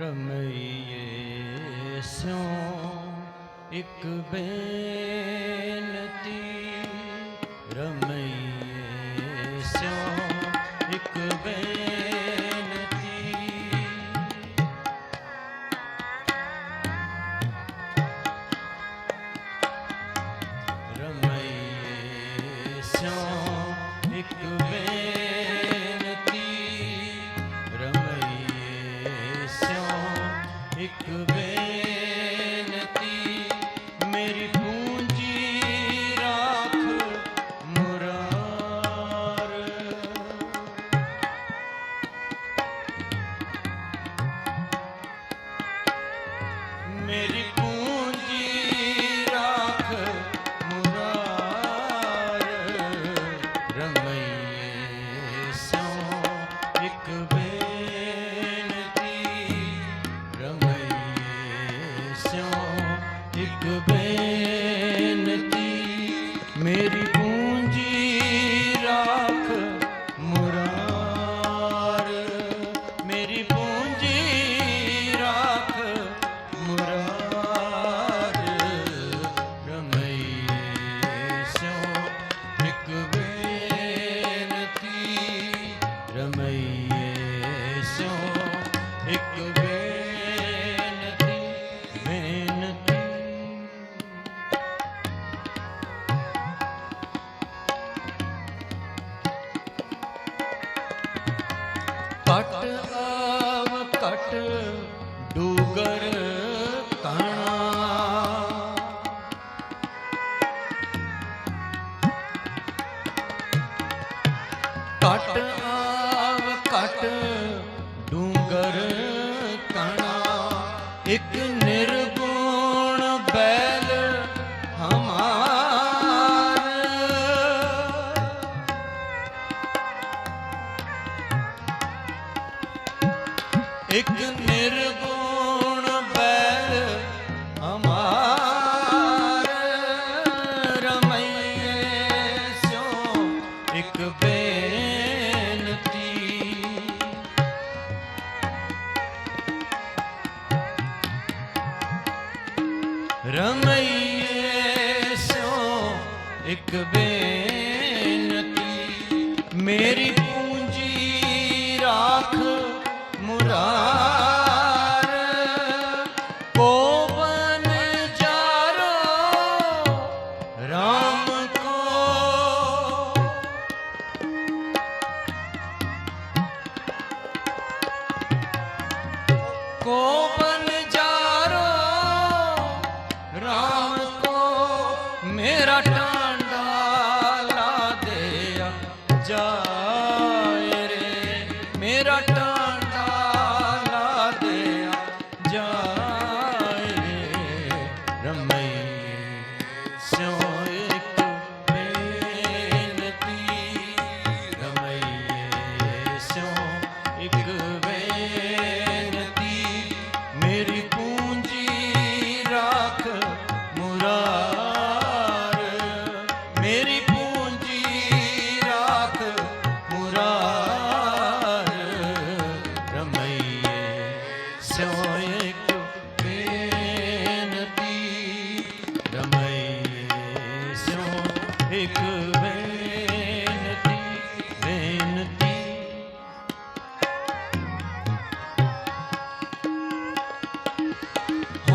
ਰਮਈਏ ਸਿਉ ਇੱਕ ਬੇਨਤੀ ਰਮਈਏ ਡੂਗਰ ਕਣ ਇੱਕ ਨਿਰਗੁਣ ਬੈਲ ਹਮਾਰ ਰਮਈਏ ਸੋ ਇੱਕ ਬੇਨਤੀ। ਰਮਈਏ ਸੋ ਇੱਕ ਬੇਨਤੀ। ਮੇਰੀ રા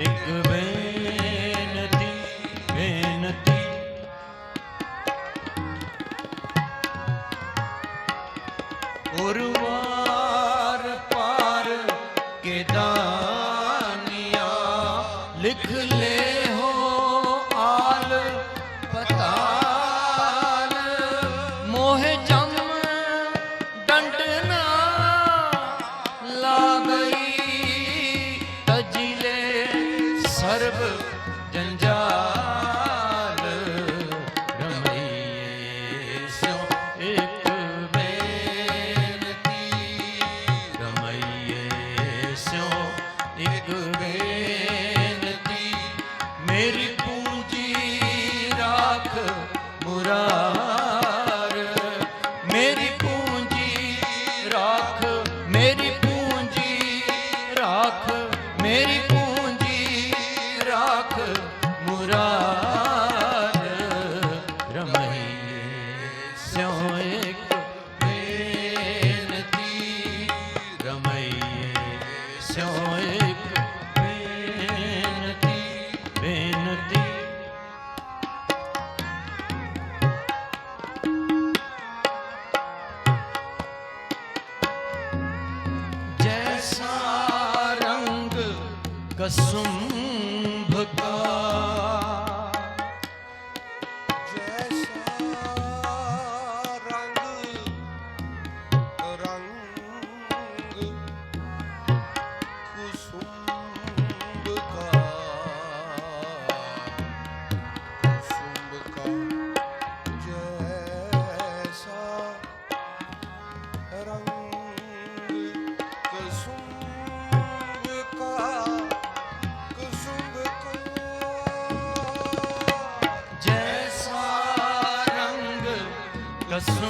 ਇੱਕ ਪਾਰ ਕੇਦਾਨੀਆਂ ਲਿਖ ਲੈ ਹੋ ਆਲ ਪਤਾਲ। ਮੋਹ ਮੇਰੀ ਪੂਜੀ ਰੱਖ ਮੁਰਾਦ अंधकार corazón.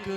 ਇੱਕ